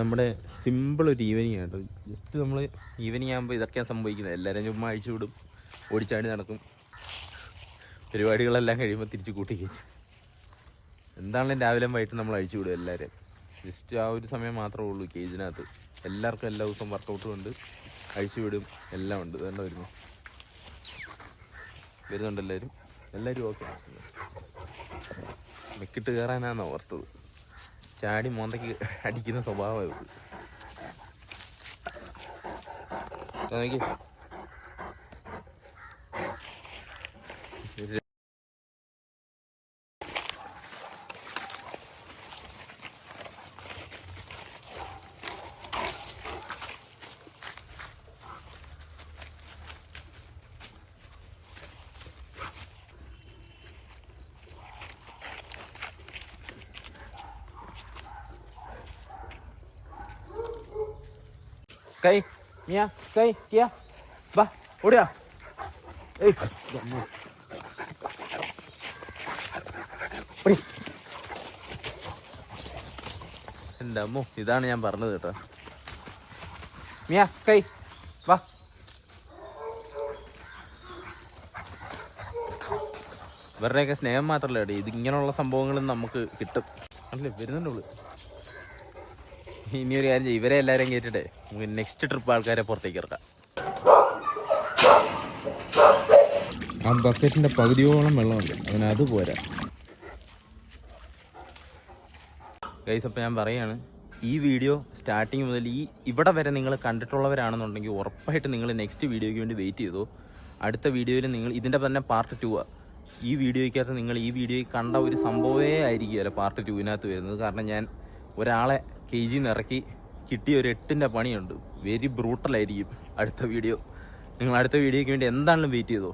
നമ്മുടെ സിമ്പിൾ ഒരു ഈവനിങ് കേട്ടോ. ജസ്റ്റ് നമ്മൾ ഈവനിങ് ആകുമ്പോൾ ഇതൊക്കെയാണ് സംഭവിക്കുന്നത്. എല്ലാവരും ചുമ്മാ അഴിച്ചു വിടും. ഓടിച്ചാടി നടക്കും. പരിപാടികളെല്ലാം കഴിയുമ്പോൾ തിരിച്ച് കൂട്ടിക്കഴിഞ്ഞു എന്താണെങ്കിലും രാവിലെ വൈകിട്ട് നമ്മൾ അഴിച്ചു വിടും എല്ലാവരും ജസ്റ്റ് ആ ഒരു സമയം മാത്രമേ ഉള്ളൂ കേജിനകത്ത് എല്ലാവർക്കും എല്ലാ ദിവസവും വർക്കൗട്ടും ഉണ്ട്. അഴിച്ചു വിടും. എല്ലാം ഉണ്ട്. വേണ്ട വരുന്നു. വരുന്നുണ്ട് എല്ലാവരും എല്ലാവരും ഓക്കെ മെക്കിട്ട് കയറാനാണ് ഓർത്തത്. ചാടി മോന്തയ്ക്ക് അടിക്കുന്ന സ്വഭാവമാണ്. നോക്കി. ഒരു സ്കൈ മിയ സ്കൈ കിയ വാ ഓടിയാ ഏയ്. എന്റെ അമ്മോ ഇതാണ് ഞാൻ പറഞ്ഞത് കേട്ടോ. മിയ കൈ വാ ഇവരുടെയൊക്കെ സ്നേഹം മാത്രമല്ല കേട്ടോ ഇത് ഇങ്ങനെയുള്ള സംഭവങ്ങളും നമുക്ക് കിട്ടും. അല്ലേ വരുന്നുള്ളൂ. ഇനി ഒരു കാര്യം ഇവരെ എല്ലാവരും കേട്ടിട്ട് നമുക്ക് നെക്സ്റ്റ് ട്രിപ്പ് ആൾക്കാരെ പുറത്തേക്ക് ഇറക്കാം. ആ ബക്കറ്റിന്റെ പകുതിയോളം വെള്ളമുണ്ട് അതിന് അത് പോരാ. ഗൈസ് അപ്പോൾ ഞാൻ പറയാണ് ഈ വീഡിയോ സ്റ്റാർട്ടിങ് മുതൽ ഈ ഇവിടെ വരെ നിങ്ങൾ കണ്ടിട്ടുള്ളവരാണെന്നുണ്ടെങ്കിൽ ഉറപ്പായിട്ട് നിങ്ങൾ നെക്സ്റ്റ് വീഡിയോയ്ക്ക് വേണ്ടി വെയിറ്റ് ചെയ്തു. അടുത്ത വീഡിയോയിൽ നിങ്ങൾ ഇതിന്റെ തന്നെ പാർട്ട് ടു ആ. ഈ വീഡിയോയ്ക്കകത്ത് നിങ്ങൾ ഈ വീഡിയോയിൽ കണ്ട ഒരു സംഭവമേ ആയിരിക്കുമല്ലോ പാർട്ട് ടുവിനകത്ത് വരുന്നത്. കാരണം ഞാൻ ഒരാളെ കെ ജി ഇറക്കി കിട്ടിയ ഒരു എട്ടിന്റെ പണിയുണ്ട്. വെരി ബ്രൂട്ടലായിരിക്കും അടുത്ത വീഡിയോ നിങ്ങൾ അടുത്ത വീഡിയോയ്ക്ക് വേണ്ടി എന്താണെങ്കിലും വെയിറ്റ് ചെയ്തോ?